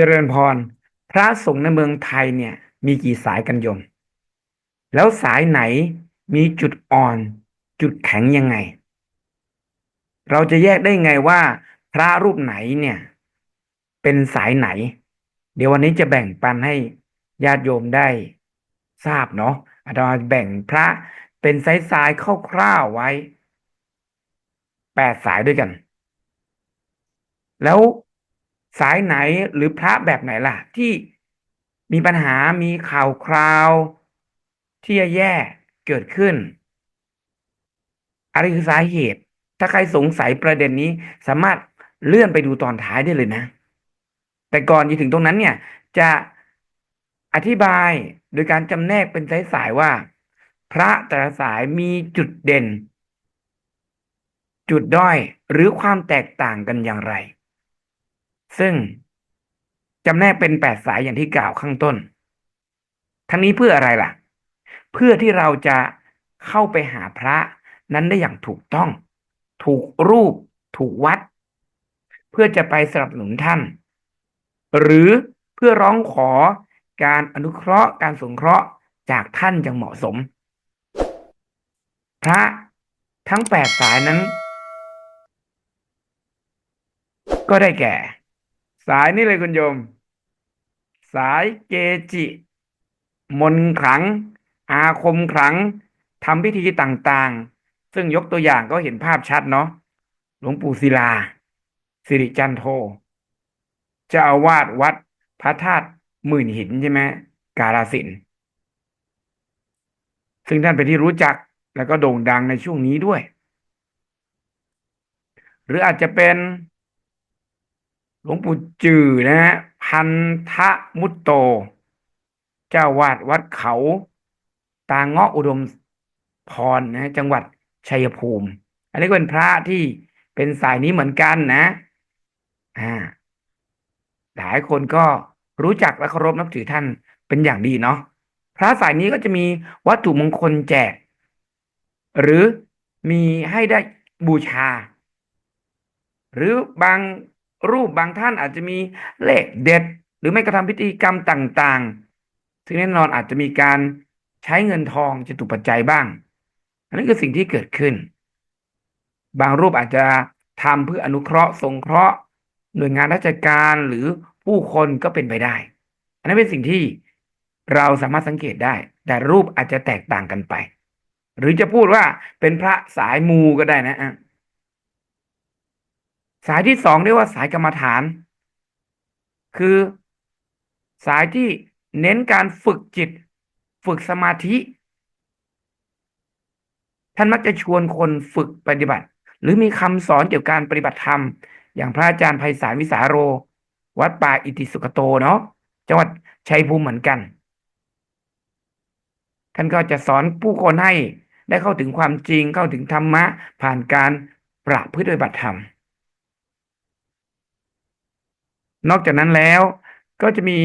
เจริญพร พระสงฆ์ในเมืองไทยเนี่ย มีกี่สายกันโยม แล้วสายไหนมีจุดอ่อน จุดแข็งยังไง เราจะแยกได้ไงว่า พระรูปไหนเนี่ย เป็นสายไหน เดี๋ยววันนี้จะแบ่งปันให้ญาติโยมได้ทราบเนาะอาตมาแบ่งพระเป็นสายสายๆคร่าวๆไว้แปดสายด้วยกัน แล้ว สายไหนหรือพระแบบไหนล่ะ ที่มีปัญหามีข่าวคราว ที่แย่เกิดขึ้นอะไรคือสาเหตุ ถ้าใครสงสัยประเด็นนี้สามารถเลื่อนไปดูตอนท้ายได้เลยนะ แต่ก่อนจะถึงตรงนั้นเนี่ย จะอธิบายโดยการจำแนกเป็นสายๆว่า พระแต่ละสายมีจุดเด่น จุดด้อยหรือความแตกต่างกันอย่างไร ซึ่งจำแนกเป็นแปดสายอย่างที่กล่าวข้างต้น ทั้งนี้เพื่ออะไรล่ะ เพื่อที่เราจะเข้าไปหาพระนั้นได้อย่างถูกต้อง ถูกรูป ถูกวัด เพื่อจะไปสนับสนุนท่าน หรือเพื่อร้องขอการอนุเคราะห์การสงเคราะห์จากท่านอย่างเหมาะสม พระทั้งแปดสายนั้น ก็ได้แก่ สายนี่เลยคุณโยม สายเกจิ มนต์ขลัง อาคมขลังทำพิธีต่างๆ ซึ่งยกตัวอย่างก็เห็นภาพชัดเนาะหลวงปู่ศิลา สิริจันโทเจ้าอาวาสวัดพระธาตุหมื่นหินใช่ไหมกาลสินซึ่งท่านเป็นที่รู้จักแล้วก็โด่งดังในช่วงนี้ด้วย หรืออาจจะเป็น หลวงปู่จือนะฮะพันธมุตโต เจ้าวาดวัดเขา ตาเงาะอุดมพรนะจังหวัดชัยภูมิ อันนี้ก็เป็นพระที่เป็นสายนี้เหมือนกันนะอ่าหลายคนก็รู้จักและเคารพนับถือท่านเป็นอย่างดีเนาะพระสายนี้ก็จะมีวัตถุมงคลแจก หรือมีให้ได้บูชา หรือบาง รูปบางท่านอาจจะมีเลขเด็ด หรือไม่กระทำพิธีกรรมต่างๆ ซึ่งแน่นอนอาจจะมีการใช้เงินทองจะถูกปัจจัยบ้าง อันนี้คือสิ่งที่เกิดขึ้น บางรูปอาจจะทำเพื่ออนุเคราะห์สงเคราะห์ หน่วยงานราชการหรือผู้คนก็เป็นไปได้ อันนั้นเป็นสิ่งที่เราสามารถสังเกตได้ แต่รูปอาจจะแตกต่างกันไป หรือจะพูดว่าเป็นพระสายมูก็ได้นะอะ สายที่สองเรียกว่าสายกรรมฐาน คือสายที่เน้นการฝึกจิต ฝึกสมาธิ ท่านมักจะชวนคนฝึกปฏิบัติ หรือมีคำสอนเกี่ยวกับการปฏิบัติธรรม อย่างพระอาจารย์ไพศาลวิสาโร วัดป่าอิติสุกโตเนาะจังหวัดชัยภูมิเหมือนกัน ท่านก็จะสอนผู้คนให้ได้เข้าถึงความจริงเข้าถึงธรรมะ ผ่านการประพฤติปฏิบัติธรรม นอกจากนั้นแล้วก็จะมี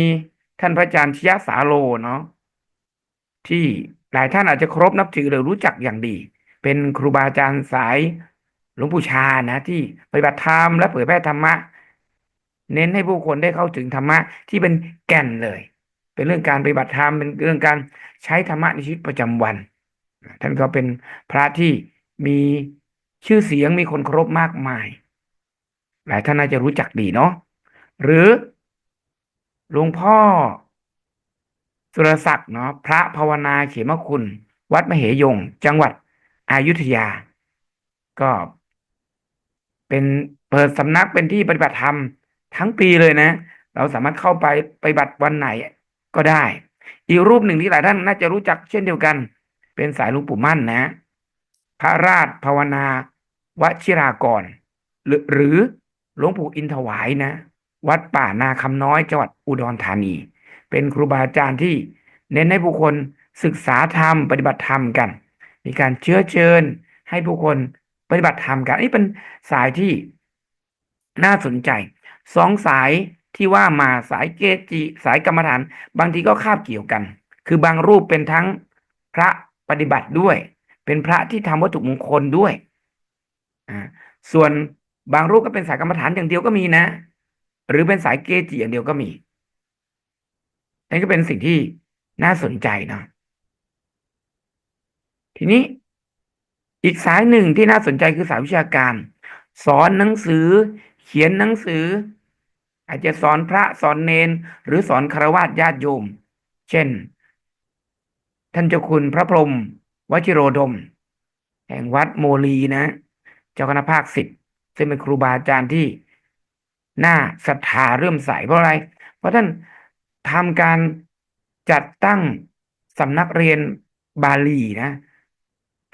ท่านพระอาจารย์ชยสาโลเนาะที่หลายท่านอาจจะครพนับถือหรือรู้จักอย่างดี เป็นครูบาอาจารย์สายหลวงปู่ชานะ ที่ปฏิบัติธรรมและเผยแพร่ธรรมะ เน้นให้ผู้คนได้เข้าถึงธรรมะที่เป็นแก่นเลย เป็นเรื่องการปฏิบัติธรรมเป็นเรื่องการใช้ธรรมะในชีวิตประจำวัน ท่านก็เป็นพระที่มีชื่อเสียงมีคนเคารพมากมาย หลายท่านน่าจะรู้จักดีเนาะ หรือหลวงพ่อ สุรศักดิ์เนาะพระภาวนาเขมคุณ วัดมเหยง จังหวัดอายุทยา ก็ เป็นเปิดสำนักเป็นที่ปฏิบัติธรรมทั้งปีเลยนะ เราสามารถเข้าไปไปบัติวันไหนก็ได้ อีกรูปหนึ่งที่หลายท่านน่าจะรู้จักเช่นเดียวกัน เป็นสายหลวงปู่มั่นนะ พระราชภาวนาวชิรากร หรือหลวงปู่อินถวายนะ วัดป่านาคำน้อยจังหวัดอุดรธานี เป็นครูบาอาจารย์ที่เน้นให้ผู้คนศึกษาธรรมปฏิบัติธรรมกัน มีการเชื้อเชิญให้ผู้คนปฏิบัติธรรมกันนี่เป็นสายที่น่าสนใจสองสายที่ว่ามาสายเกจิสายกรรมฐาน บางทีก็คาบเกี่ยวกัน คือบางรูปเป็นทั้งพระปฏิบัติด้วย เป็นพระที่ทำวัตถุมงคลด้วย อ่า ส่วนบางรูปก็เป็นสายกรรมฐานอย่างเดียวก็มีนะ หรือเป็นสายเกจิอย่างเดียวก็มีนั่นก็เป็นสิ่งที่น่าสนใจเนาะทีนี้อีกสายหนึ่งที่น่าสนใจคือสายวิชาการ สอนหนังสือ เขียนหนังสือ อาจจะสอนพระสอนเนน หรือสอนคฤหัสถ์ญาติโยม เช่น ท่านเจ้าคุณพระพรหมวชิโรดม แห่งวัดโมลีนะ เจ้าคณะภาคสิบซึ่งเป็นครูบาอาจารย์ที่ หน่าศรัทธาเรื่มใสเพราะอะไร เพราะท่านทำการจัดตั้งสำนักเรียนบาลีนะ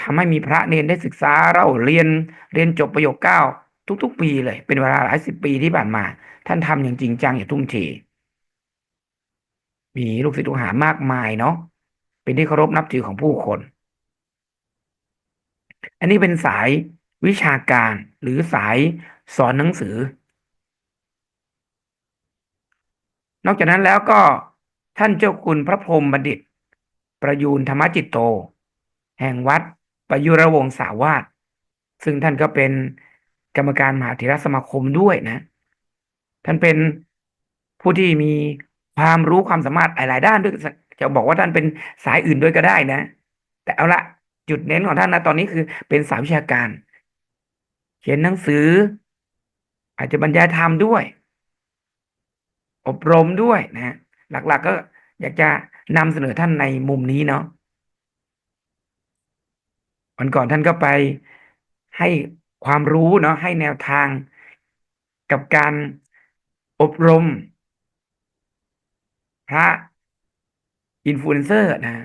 ทำให้มีพระเนนได้ศึกษาเราเรียนเรียนจบประโยคเก้าทุก ๆ ปีเลย เป็นเวลาหลายสิบปีที่ผ่านมา ท่านทำอย่างจริงจังอย่างทุ่มเทมีลูกศิษย์ลูกหามากมายเนาะเป็นที่เคารพนับถือของผู้คน อันนี้เป็นสายวิชาการหรือสายสอนหนังสือ นอกจากนั้นแล้วก็ท่านเจ้าคุณพระพรหมบัณฑิต ประยูนธรรมจิตโต แห่งวัดประยุรวงศาวาสซึ่งท่านก็เป็นกรรมการมหาเถรสมาคมด้วยนะ ท่านเป็นผู้ที่มีความรู้ความสามารถหลาย ๆ ด้านด้วยจะบอกว่าท่านเป็นสายอื่นด้วยก็ได้นะ แต่เอาละจุดเน้นของท่านนะตอนนี้คือเป็นสายวิชาการ เขียนหนังสือ อาจจะบรรยายธรรมด้วย อบรมด้วยนะ หลักๆก็อยากจะนำเสนอท่านในมุมนี้เนาะวันก่อนท่านก็ไปให้ความรู้เนาะให้แนวทางกับการอบรม พระอินฟลูเอนเซอร์นะ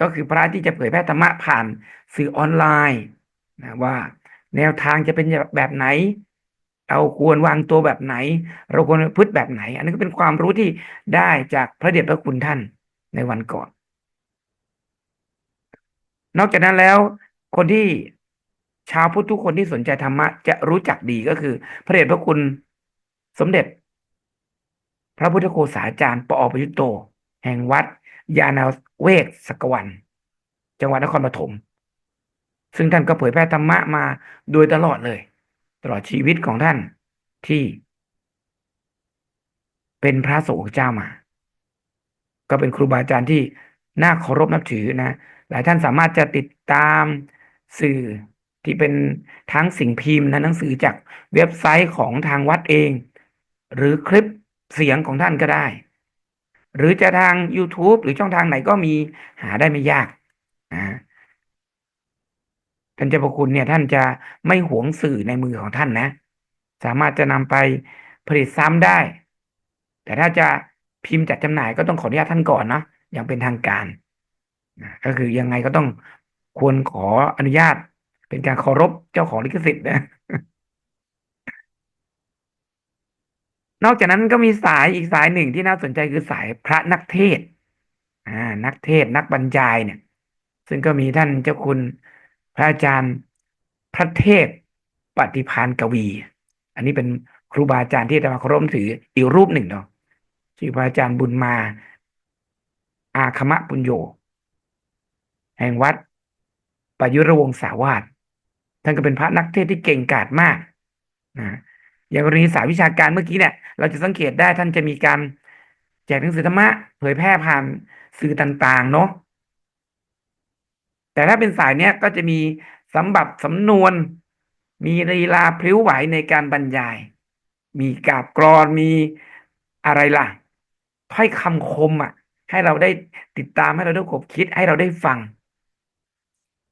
ก็คือพระที่จะเผยแพร่ธรรมะผ่านสื่อออนไลน์นะว่าแนวทางจะเป็นแบบไหน เราควรวางตัวแบบไหน เราควรพฤติแบบไหน อันนี้ก็เป็นความรู้ที่ได้จากพระเดชพระคุณท่านในวันก่อน นอกจากนั้นแล้ว คนที่ชาวพุทธทุกคนที่สนใจธรรมะจะรู้จักดีก็คือ พระเดชพระคุณสมเด็จ พระพุทธโฆษาจารย์ปอประยุตโต แห่งวัด ยานาเวกสกวัน จังหวัดนครปฐมซึ่งท่านก็เผยแพร่ธรรมะมาโดยตลอดเลย ตลอดชีวิตของท่านที่เป็นพระสงฆ์เจ้ามา ก็เป็นครูบาอาจารย์ที่น่าเคารพนับถือนะ หลายท่านสามารถจะติดตามสื่อที่เป็นทั้งสิ่งพิมพ์นะหนังสือจากเว็บไซต์ของทางวัดเอง หรือคลิปเสียงของท่านก็ได้ หรือจะทาง YouTube หรือช่องทางไหนก็มีหาได้ไม่ยากนะ ท่านเจ้าพระคุณเนี่ยท่านจะไม่หวงสื่อในมือของท่านนะ สามารถจะนำไปผลิตซ้ำได้ แต่ถ้าจะพิมพ์จัดจำหน่ายก็ต้องขออนุญาตท่านก่อนเนาะอย่างเป็นทางการก็คือยังไงก็ต้องควรขออนุญาต เป็นการเคารพเจ้าของลิขสิทธิ์นะนอกจากนั้นก็มีสายอีกสายหนึ่งที่น่าสนใจคือสายพระนักเทศน์อ่านักเทศน์นักบรรยายเนี่ย ซึ่งก็มีท่านเจ้าคุณ พระอาจารย์พระเทพปฏิพานกวี อันนี้เป็นครูบาอาจารย์ที่จะมาเคารพถืออีกรูปหนึ่งเนาะชื่อพระอาจารย์บุญมา อาคมะปุญโญแห่งวัดปยุรวงศาวาสท่านก็เป็นพระนักเทศที่เก่งกาจมากนะอย่างกรณีสายวิชาการเมื่อกี้เนี่ย เราจะสังเกตได้ท่านจะมีการแจกหนังสือธรรมะ เผยแพร่ผ่านสื่อต่าง ๆ เนาะ แต่ถ้าเป็นสายเนี้ยก็จะมีสำบับสำนวน มีลีลาพลิ้วไหวในการบรรยาย มีกาบกรอนมีอะไรล่ะถ้อยคำคมอะ ให้เราได้ติดตามให้เราได้ขบคิดให้เราได้ฟัง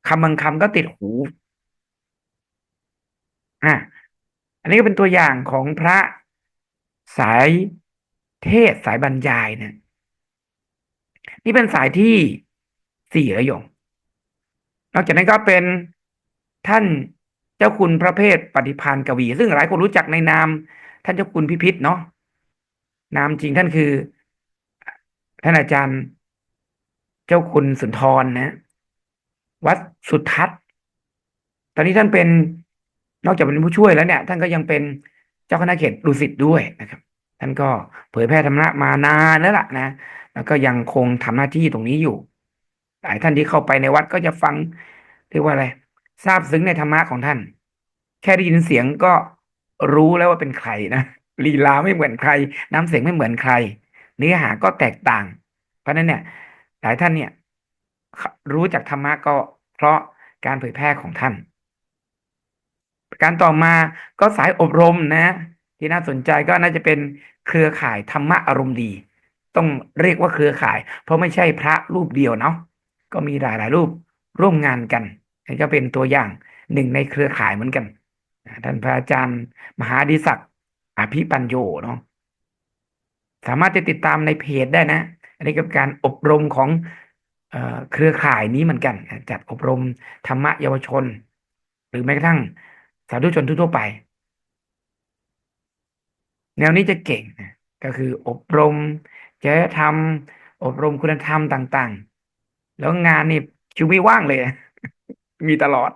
คำบางคำก็ติดหูอะอันนี้ก็เป็นตัวอย่างของพระสายเทศสายบรรยายเนี่ยนี่เป็นสายที่สี่ระยง นอกจากนั้นก็เป็นท่านเจ้าคุณพระเพทปฏิพานกวี ซึ่งหลายคนรู้จักในนาม ท่านเจ้าคุณพิพิธเนาะนามจริงท่านคือ ท่านอาจารย์เจ้าคุณสุนทรนะ วัดสุทัศน์ ตอนนี้ท่านเป็นนอกจากเป็นผู้ช่วยแล้วเนี่ย ท่านก็ยังเป็นเจ้าคณะเขตดุสิตด้วยนะครับ ท่านก็เผยแพร่ธรรมะมานานแล้วล่ะนะ แล้วก็ยังคงทำหน้าที่ตรงนี้อยู่ หลายท่านที่เข้าไปในวัดก็จะฟังเรียกว่าอะไรทราบซึ้งในธรรมะของท่าน แค่ได้ยินเสียงก็รู้แล้วว่าเป็นใครนะลีลาไม่เหมือนใคร น้ำเสียงไม่เหมือนใคร เนื้อหาก็แตกต่าง เพราะฉะนั้นเนี่ย หลายท่านเนี่ย รู้จักธรรมะก็เพราะการเผยแพร่ของท่าน การต่อมาก็สายอบรมนะ ที่น่าสนใจก็น่าจะเป็นเครือข่ายธรรมะอารมณ์ดี ต้องเรียกว่าเครือข่าย เพราะไม่ใช่พระรูปเดียวเนาะ ก็มีหลายหลายรูปร่วมงานกันนี่ก็เป็นตัวอย่างหนึ่งในเครือข่ายเหมือนกันท่านพระอาจารย์มหาดิศักดิ์อภิปัญโยเนาะสามารถจะติดตามในเพจได้นะ อันนี้ก็เป็นการอบรมของเอ่อเครือข่ายนี้เหมือนกัน จัดอบรมธรรมะเยาวชน หรือแม้กระทั่งสาธุชนทั่วๆไป แนวนี้จะเก่งนะก็คืออบรมจริยธรรม อบรมคุณธรรมต่าง ๆ แล้วงานนี่คิวไม่ว่างเลย มีตลอด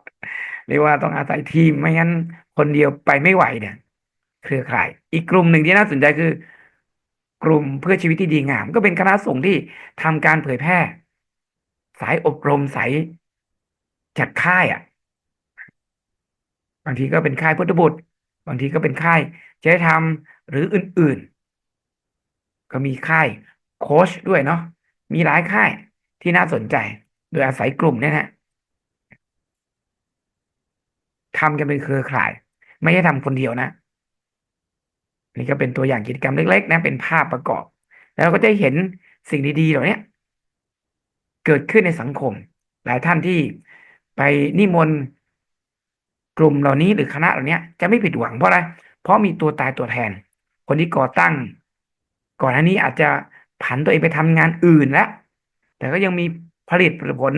เรียกว่าต้องอาศัยทีมไม่งั้นคนเดียวไปไม่ไหวเนี่ย เครือข่าย อีกกลุ่มหนึ่งที่น่าสนใจคือ กลุ่มเพื่อชีวิตที่ดีงาม ก็เป็นคณะสงฆ์ที่ทำการเผยแพร่ สายอบรมสายจัดค่ายอะ บางทีก็เป็นค่ายพุทธบุตร บางทีก็เป็นค่ายจริยธรรมหรืออื่นๆ ก็มีค่ายโค้ชด้วยเนาะมีหลายค่าย ที่น่าสนใจ โดยอาศัยกลุ่มเนี่ยนะทำกันเป็นเครือข่าย ไม่ใช่ทำคนเดียวนะนี่ก็เป็นตัวอย่างกิจกรรมเล็ก ๆ นะ เป็นภาพประกอบ แล้วเราก็จะเห็นสิ่งดีๆเหล่านี้เกิดขึ้นในสังคม หลายท่านที่ไปนิมนต์กลุ่มเหล่านี้หรือคณะเหล่านี้จะไม่ผิดหวังเพราะอะไร เพราะมีตัวตายตัวแทน คนที่ก่อตั้ง ก่อนหน้านี้อาจจะผันตัวเองไปทำงานอื่นแล้ว แต่ก็ยังมีผลิตผล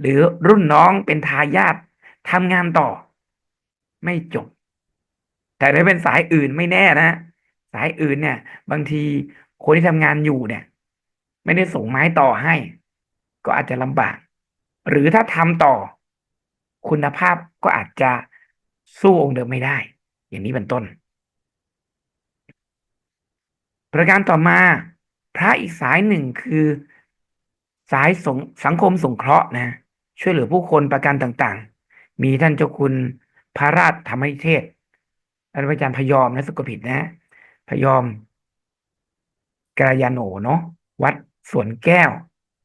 หรือรุ่นน้องเป็นทายาททำงานต่อ ไม่จบ แต่ถ้าเป็นสายอื่นไม่แน่นะสายอื่นเนี่ย บางทีคนที่ทำงานอยู่เนี่ย ไม่ได้ส่งไม้ต่อให้ ก็อาจจะลำบาก หรือถ้าทำต่อ คุณภาพก็อาจจะสู้องค์เดิมไม่ได้ อย่างนี้เป็นต้น ประการต่อมา พระอีกสายหนึ่งคือ สายสงสังคมสงเคราะห์นะ ช่วยเหลือผู้คนประการต่างๆ มีท่านเจ้าคุณพระราชธรรมนิเทศอาจารย์พยอมนะสะกผิดนะ พยอมกรยาโนเนาะวัดสวนแก้ว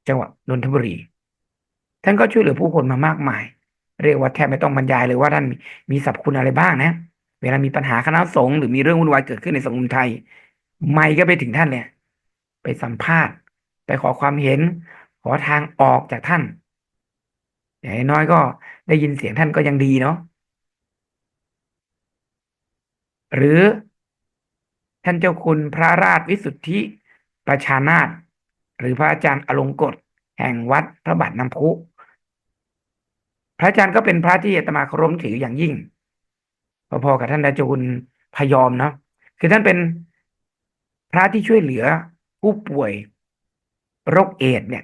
จังหวัดนนทบุรี ท่านก็ช่วยเหลือผู้คนมามากมาย เรียกว่าแทบไม่ต้องบรรยายเลยว่าท่านมีสรรพคุณอะไรบ้างนะ เวลามีปัญหาคณะสงฆ์หรือมีเรื่องวุ่นวายเกิดขึ้นในสังคมไทย ไม่ก็ไปถึงท่านเนี่ย ไปสัมภาษณ์ ไปขอความเห็น ขอทางออกจากท่านอย่างน้อยก็ได้ยินเสียงท่านก็ยังดีเนาะหรือท่านเจ้าคุณพระราชวิสุทธิประชานาถหรือพระอาจารย์อลงกฎแห่งวัดพระบาทน้ำพุ พระอาจารย์ก็เป็นพระที่อาตมาเคารพถืออย่างยิ่งพอๆกับท่านอาจารย์พยอมเนาะคือท่านเป็นพระที่ช่วยเหลือผู้ป่วยโรคเอดเนี่ย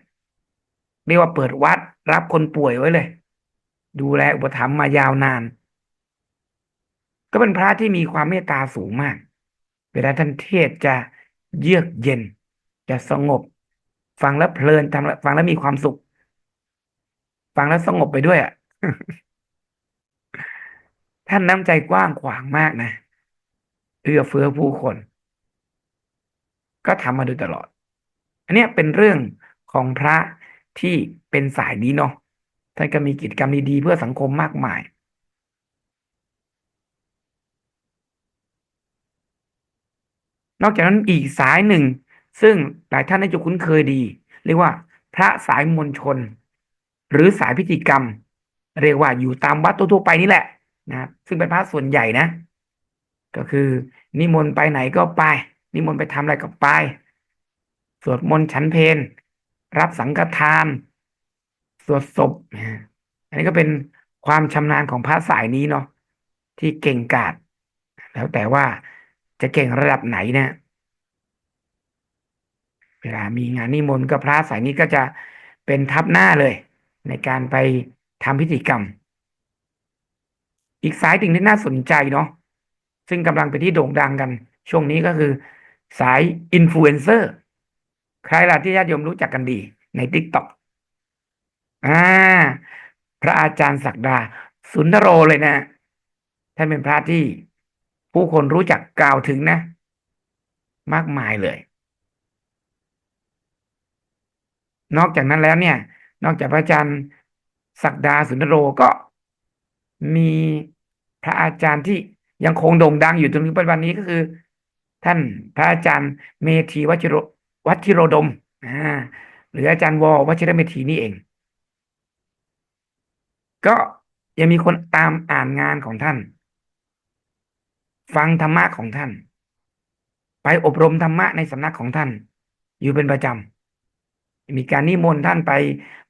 เรียกว่าเปิดวัดรับคนป่วยไว้เลย ดูแลอุปถัมภ์มายาวนาน ก็เป็นพระที่มีความเมตตาสูงมาก เวลาท่านเทศจะเยือกเย็น จะสงบ ฟังแล้วเพลินทำฟังแล้วมีความสุข ฟังแล้วสงบไปด้วยอะท่านน้ำใจกว้างขวางมากนะเอื้อเฟื้อผู้คน ก็ทำมาโดยตลอด อันนี้เป็นเรื่องของพระ ที่เป็นสายนี้เนาะท่านก็มีกิจกรรมดีๆเพื่อสังคมมากมาย นอกจากนั้นอีกสายหนึ่ง ซึ่งหลายท่านน่าจะคุ้นเคยดี เรียกว่า พระสายมวลชน หรือสายพิธีกรรม เรียกว่าอยู่ตามวัดทั่วๆไปนี่แหละนะครับซึ่งเป็นพระส่วนใหญ่นะ ก็คือ นิมนต์ไปไหนก็ไป นิมนต์ไปทำอะไรก็ไป สวดมนต์ฉันเพล รับสังฆทานสวดศพ อันนี้ก็เป็นความชำนาญของพระสายนี้เนาะที่เก่งกาจแล้วแต่ว่าจะเก่งระดับไหนเนะเวลามีงานนิมนต์ก็พระสายนี้ก็จะเป็นทับหน้าเลย ในการไปทำพิธีกรรม อีกสายติ่งที่น่าสนใจเนาะซึ่งกำลังไปนที่โด่งดังกัน ช่วงนี้ก็คือสายอินฟลูเอนเซอร์ ใครล่ะที่ญาติโยมรู้จักกันดี ในทิกต็อกอ่า พระอาจารย์ศักดา สุนทโรเลยนะท่านเป็นพระที่ผู้คนรู้จักกล่าวถึงนะ มากมายเลย นอกจากนั้นแล้วเนี่ย นอกจากพระอาจารย์ศักดาสุนทรโรก็มีพระอาจารย์ที่ยังคงโด่งดังอยู่จนถึงปัจจุบันนี้ก็คือ ท่านพระอาจารย์เมธีวชิโร วัชิโรดมหรืออาจารย์วอวัชิรเมธีนี่เอง ก็ยังมีคนตามอ่านงานของท่าน ฟังธรรมะของท่าน ไปอบรมธรรมะในสำนักของท่าน อยู่เป็นประจำมีการนิมนต์ท่านไป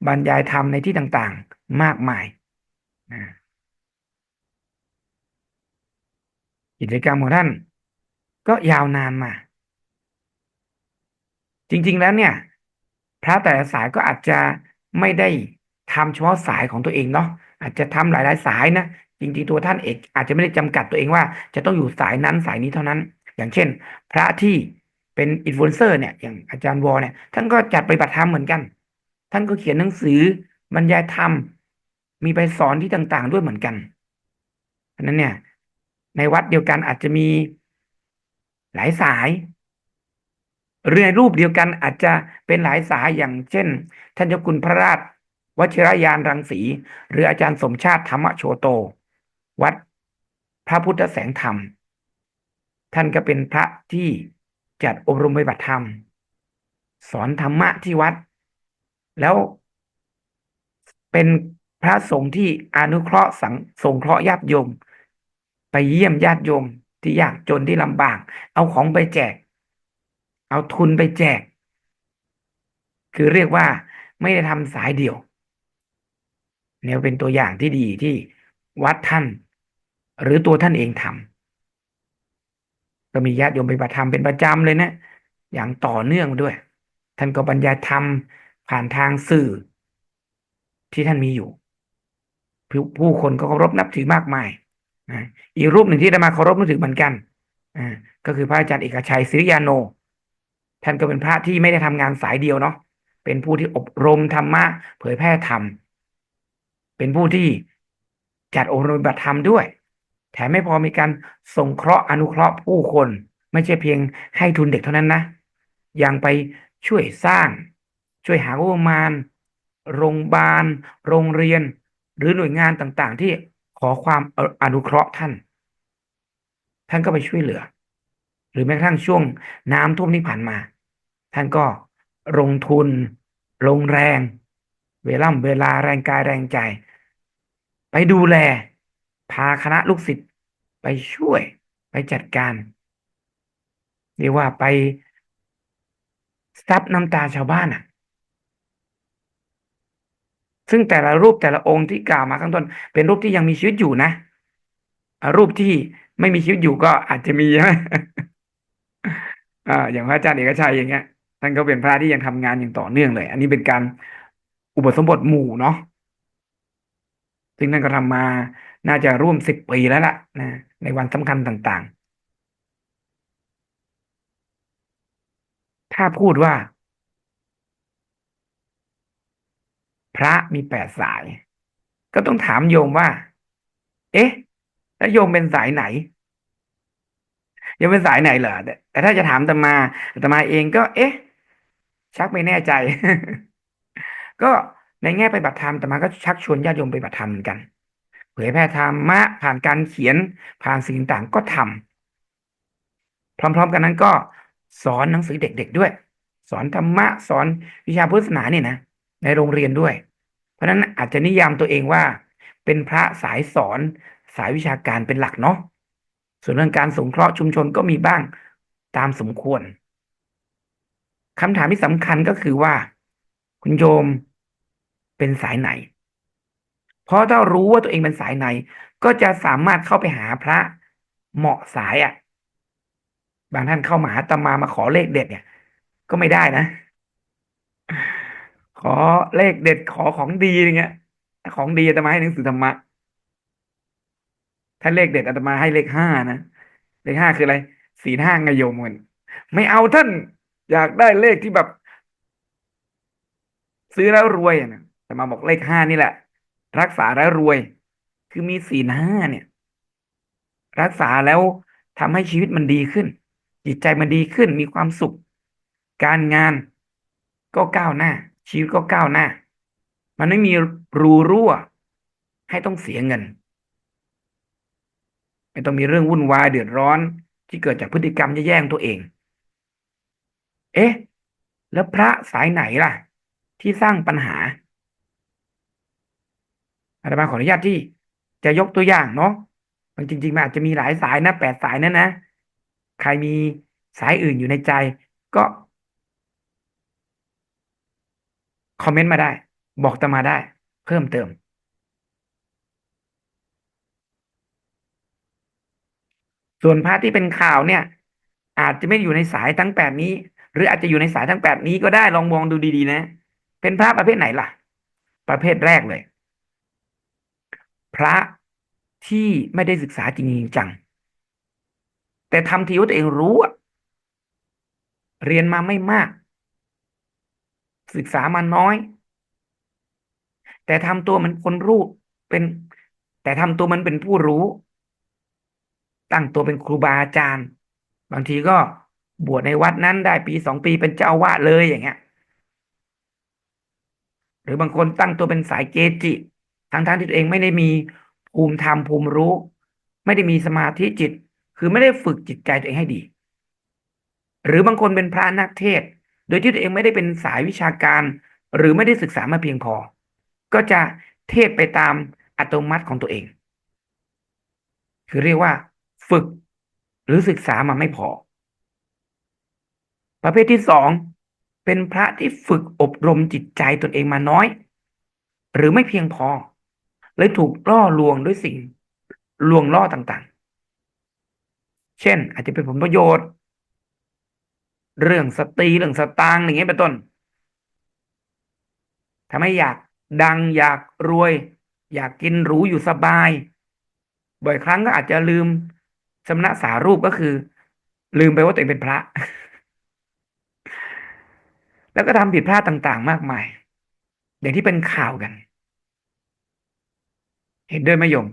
บรรยายธรรมในที่ต่างๆ มากมายกิจกรรมของท่าน ก็ยาวนานมา จริง ๆ แล้วเนี่ย พระแต่ละสายก็อาจจะไม่ได้ทำเฉพาะสายของตัวเองเนาะอาจจะทำหลาย ๆ สายนะจริง ๆ ตัวท่านเอกอาจจะไม่ได้จำกัดตัวเองว่า จะต้องอยู่สายนั้นสายนี้เท่านั้น อย่างเช่น พระที่เป็นอินฟลูเอนเซอร์เนี่ย อย่างอาจารย์วอเนี่ยท่านก็จัดปฏิบัติธรรมเหมือนกัน ท่านก็เขียนหนังสือบรรยายธรรม มีไปสอนที่ต่างๆ ด้วยเหมือนกันเพราะนั้นเนี่ย ในวัดเดียวกันอาจจะมีหลายสาย หรือในรูปเดียวกันอาจจะเป็นหลายสายอย่างเช่น ท่านเจ้าคุณพระราชวชิรยานรังสี หรืออาจารย์สมชาติธรรมโชโต วัดพระพุทธแสงธรรม ท่านก็เป็นพระที่จัดอบรมปฏิบัติธรรม สอนธรรมะที่วัด แล้วเป็นพระสงฆ์ที่อนุเคราะห์สังสงเคราะห์ญาติโยม ไปเยี่ยมญาติโยมที่ยากจนที่ลำบาก เอาของไปแจก เอาทุนไปแจก คือเรียกว่าไม่ได้ทำสายเดี่ยวเนี่ยเป็นตัวอย่างที่ดีที่วัดท่าน หรือตัวท่านเองทำก็มีญาติโยมไปปฏิธรรมเป็นประจำเลยนะ อย่างต่อเนื่องด้วย ท่านก็บรรยายธรรมผ่านทางสื่อที่ท่านมีอยู่ ผู้ผู้คนก็เคารพนับถือมากมายอีกรูปหนึ่งที่ได้มาเคารพนับถือเหมือนกันก็คือพระอาจารย์เอกชัยศิริยาโน ท่านก็เป็นพระที่ไม่ได้ทำงานสายเดียวเนาะเป็นผู้ที่อบรมธรรมะเผยแพร่ธรรมเป็นผู้ที่จัดอบรมบัติธรรมด้วย แถมไม่พอมีการส่งเคราะห์อนุเคราะห์ผู้คน ไม่ใช่เพียงให้ทุนเด็กเท่านั้นนะ ยังไปช่วยสร้าง ช่วยหางบประมาณ โรงพยาบาล โรงเรียน หรือหน่วยงานต่างๆ ที่ขอความอนุเคราะห์ท่าน ท่านก็ไปช่วยเหลือ หรือแม้กระทั่งช่วงน้ำท่วมที่ผ่านมา ท่านก็ลงทุน ลงแรง เวล่ำเวลาแรงกายแรงใจ ไปดูแล พาคณะลูกศิษย์ไปช่วยไปจัดการเรียกว่าไปซับน้ำตาชาวบ้านอะ ซึ่งแต่ละรูปแต่ละองค์ที่กล่าวมาข้างต้น เป็นรูปที่ยังมีชีวิตอยู่นะ รูปที่ไม่มีชีวิตอยู่ก็อาจจะมีใช่ไหมอ่าอย่างพระอาจารย์เอกชัยอย่างเงี้ย ท่านก็เป็นพระที่ยังทำงานอย่างต่อเนื่องเลย อันนี้เป็นการอุปสมบทหมู่เนาะซึ่งท่านก็ทำมาน่าจะร่วมสิบปีแล้วล่ะนะในวันสำคัญต่างๆ ถ้าพูดว่า พระมีแปดสาย ก็ต้องถามโยมว่า เอ๊ะ แล้วโยมเป็นสายไหนโยมเป็นสายไหนเหรอแต่ถ้าจะถามตมาตมาเองก็ เอ๊ะ ชักไม่แน่ใจ ก็ในแง่ไปฏิบัติธรรมอาตมาก็ชักชวนญาติโยมไปฏิบัติธรรมเหมือนกัน เผยแพร่ธรรมะผ่านการเขียนผ่านสิ่งต่างก็ทำพร้อม ๆ กันนั้นก็สอนหนังสือเด็กๆด้วย สอนธรรมะสอนวิชาพุทธศาสนาเนี่ยนะในโรงเรียนด้วย เพราะฉะนั้นอาจจะนิยามตัวเองว่า เป็นพระสายสอนสายวิชาการเป็นหลักเนาะส่วนเรื่องการสงเคราะห์ชุมชนก็มีบ้างตามสมควร คำถามที่สำคัญก็คือว่า คุณโยมเป็นสายไหน เพราะถ้ารู้ว่าตัวเองเป็นสายไหน ก็จะสามารถเข้าไปหาพระเหมาะสายอะ่ะ บางท่านเข้ามาหาอาตมามาขอเลขเด็ดเนี่ย ก็ไม่ได้นะ ขอเลขเด็ดขอของดีอย่างเงี้ย ของดีอาตมาให้หนังสือธรรมะ ถ้าเลขเด็ดอาตมาให้เลขห้านะ เลขห้าคืออะไรศีห้างไงโยมมันไม่เอาท่าน อยากได้เลขที่แบบ ซื้อแล้วรวยนะแต่มาบอกเลขห้านี่แหละ รักษาแล้วรวย คือมีศีลห้าเนี่ย รักษาแล้วทำให้ชีวิตมันดีขึ้น จิตใจมันดีขึ้นมีความสุข การงานก็ก้าวหน้า ชีวิตก็ก้าวหน้า มันไม่มีรูรั่ว ให้ต้องเสียเงิน ไม่ต้องมีเรื่องวุ่นวายเดือดร้อนที่เกิดจากพฤติกรรมแย่ๆของตัวเอง เอ๊ะ แล้วพระสายไหนล่ะ ที่สร้างปัญหาอาตมาขออนุญาตที่จะยกตัวอย่างเนาะมันจริงๆมันอาจจะมีหลายสายนะแปดสายนั่นนะ ใครมีสายอื่นอยู่ในใจ ก็ คอมเมนต์มาได้ บอกตมาได้ เพิ่มเติม ส่วนพระที่เป็นข่าวเนี่ย อาจจะไม่อยู่ในสายทั้งแปดนี้ หรืออาจจะอยู่ในสายทั้งแปดนี้ก็ได้ลองมองดูดีๆนะ เป็นพระประเภทไหนล่ะ ประเภทแรกเลย พระที่ไม่ได้ศึกษาจริงจัง แต่ทำทีว่าตัวเองรู้เรียนมาไม่มาก ศึกษามาน้อย แต่ทำตัวมันคนรู้เป็น แต่ทำตัวมันเป็นผู้รู้ ตั้งตัวเป็นครูบาอาจารย์ บางทีก็ บวชในวัดนั้นได้ปีสองปีเป็นเจ้าอาวาสเลยอย่างเงี้ย หรือบางคนตั้งตัวเป็นสายเกจิทั้งๆที่ตัวเองไม่ได้มีภูมิธรรมภูมิรู้ ไม่ได้มีสมาธิจิต คือไม่ได้ฝึกจิตใจตัวเองให้ดี หรือบางคนเป็นพระนักเทศ โดยที่ตัวเองไม่ได้เป็นสายวิชาการ หรือไม่ได้ศึกษามาเพียงพอ ก็จะเทศไปตามอัตโนมัติของตัวเอง คือเรียกว่า ฝึกหรือศึกษามาไม่พอ ประเภทที่สองเป็นพระที่ฝึกอบรมจิตใจตนเองมาน้อย หรือไม่เพียงพอ เลยถูกล่อลวงด้วยสิ่งลวงล่อต่างๆ เช่น อาจจะเป็นผลประโยชน์ เรื่องสตรีเรื่องสตางค์อย่างเงี้ยเป็นต้นทำให้อยากดังอยากรวย อยากกินหรูอยู่สบาย บ่อยครั้งก็อาจจะลืมสมณะสารูปก็คือ ลืมไปว่าตัวเองเป็นพระ แล้วก็ทำผิดพลาดต่าง ๆ มากมาย อย่างที่เป็นข่าวกัน เห็นด้วยไหมยม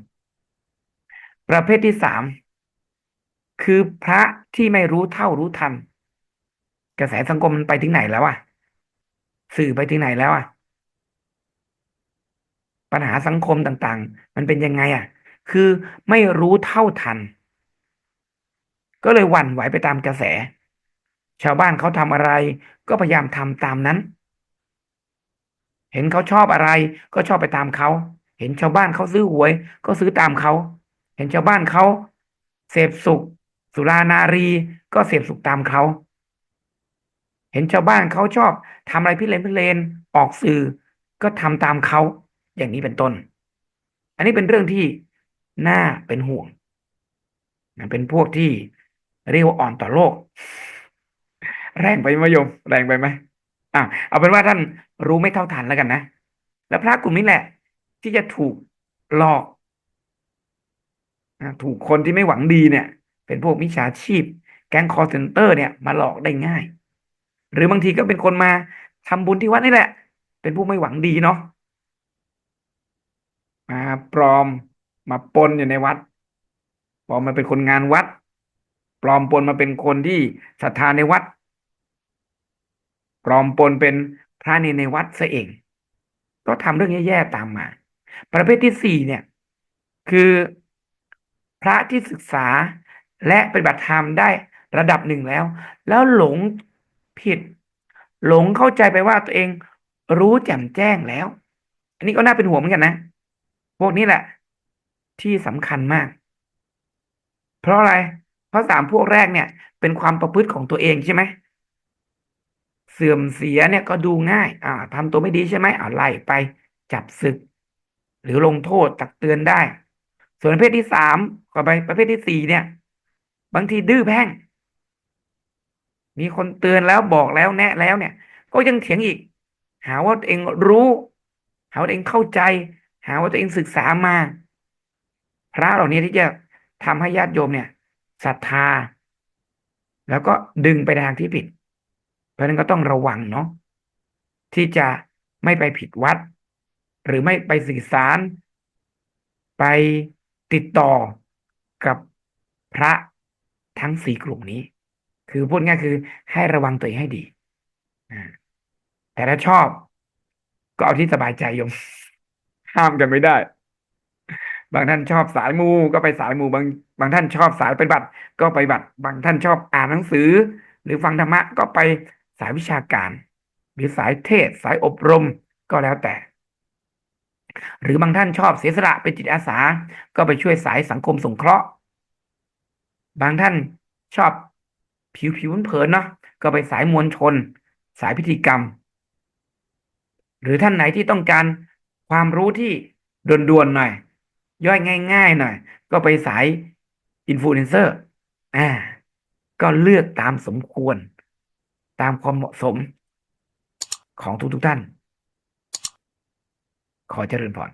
ประเภทที่สามคือพระที่ไม่รู้เท่ารู้ทัน กระแสสังคมมันไปถึงไหนแล้วอะสื่อไปถึงไหนแล้วอะปัญหาสังคมต่างๆ มันเป็นยังไงอะคือไม่รู้เท่าทัน ก็เลยหวั่นไหวไปตามกระแส ชาวบ้านเขาทำอะไร ก็พยายามทำตามนั้น เห็นเขาชอบอะไร ก็ชอบไปตามเขา เห็นชาวบ้านเขาซื้อหวย ก็ซื้อตามเขา เห็นชาวบ้านเขาเสพสุข สุรานารี ก็เสพสุขตามเขา เห็นชาวบ้านเขาชอบทำอะไรพิเรนพิเรนออกสื่อ ก็ทำตามเขา อย่างนี้เป็นต้น อันนี้เป็นเรื่องที่น่าเป็นห่วงเป็นพวกที่เรียกว่าอ่อนต่อโลก แรงไปไหมโยม แรงไปไหมอะเอาเป็นว่าท่านรู้ไม่เท่าทันแล้วกันนะแล้วพระกลุ่มนี้แหละ ที่จะถูกหลอกถูกคนที่ไม่หวังดีเนี่ย เป็นพวกมิจฉาชีพ แก๊งคอร์เซนเตอร์เนี่ยมาหลอกได้ง่าย หรือบางทีก็เป็นคนมาทำบุญที่วัดนี่แหละ เป็นผู้ไม่หวังดีเนาะมาปลอมมาปนอยู่ในวัดปลอมมาเป็นคนงานวัด ปลอมปนมาเป็นคนที่ศรัทธาในวัด ปลอมปนเป็นพระในในวัดซะเอง ก็ทำเรื่องแย่ๆตามมา ประเภทที่สี่เนี่ย คือพระที่ศึกษาและปฏิบัติธรรมได้ระดับหนึ่งแล้ว แล้วหลงผิด หลงเข้าใจไปว่าตัวเองรู้แจ่มแจ้งแล้ว อันนี้ก็น่าเป็นห่วงเหมือนกันนะ พวกนี้แหละ ที่สำคัญมาก เพราะอะไร เพราะสามพวกแรกเนี่ย เป็นความประพฤติของตัวเองใช่ไหมเสื่อมเสียเนี่ยก็ดูง่าย อ่าทำตัวไม่ดีใช่ไหมอ่าไล่ไปจับศึก หรือลงโทษตักเตือนได้ ส่วนประเภทที่สามก็ไปประเภทที่สี่เนี่ย บางทีดื้อแพ่ง มีคนเตือนแล้วบอกแล้วแนะแล้วเนี่ย ก็ยังเถียงอีก หาว่าตัวเองรู้ หาว่าตัวเองเข้าใจ หาว่าตัวเองศึกษามา พระเหล่านี้ที่จะทำให้ญาติโยมเนี่ยศรัทธา แล้วก็ดึงไปทางที่ผิด ราะนั้นก็ต้องระวังเนาะที่จะไม่ไปผิดวัด หรือไม่ไปสื่อสาร ไปติดต่อกับพระทั้งสี่กลุ่มนี้ คือพูดง่ายคือให้ระวังตัวเองให้ดีแต่ถ้าชอบ ก็เอาที่สบายใจโยม ห้ามกันไม่ได้ บางท่านชอบสายมูก็ไปสายมูบาง บางท่านชอบสายปฏิบัติ ก็ไปบัติ บางท่านชอบอ่านหนังสือ หรือฟังธรรมะก็ไป สายวิชาการ หรือสายเทศ สายอบรมก็แล้วแต่ หรือบางท่านชอบเสียสละเป็นจิตอาสา ก็ไปช่วยสายสังคมสงเคราะห์ บางท่านชอบผิวผิวเผินเนาะก็ไปสายมวลชน สายพิธีกรรม หรือท่านไหนที่ต้องการความรู้ที่ด่วนๆหน่อย ย่อยง่าย ๆ หน่อย ก็ไปสายอินฟลูเอนเซอร์อ่าก็เลือกตามสมควร ตามความเหมาะสมของทุกๆท่าน ขอเจริญพร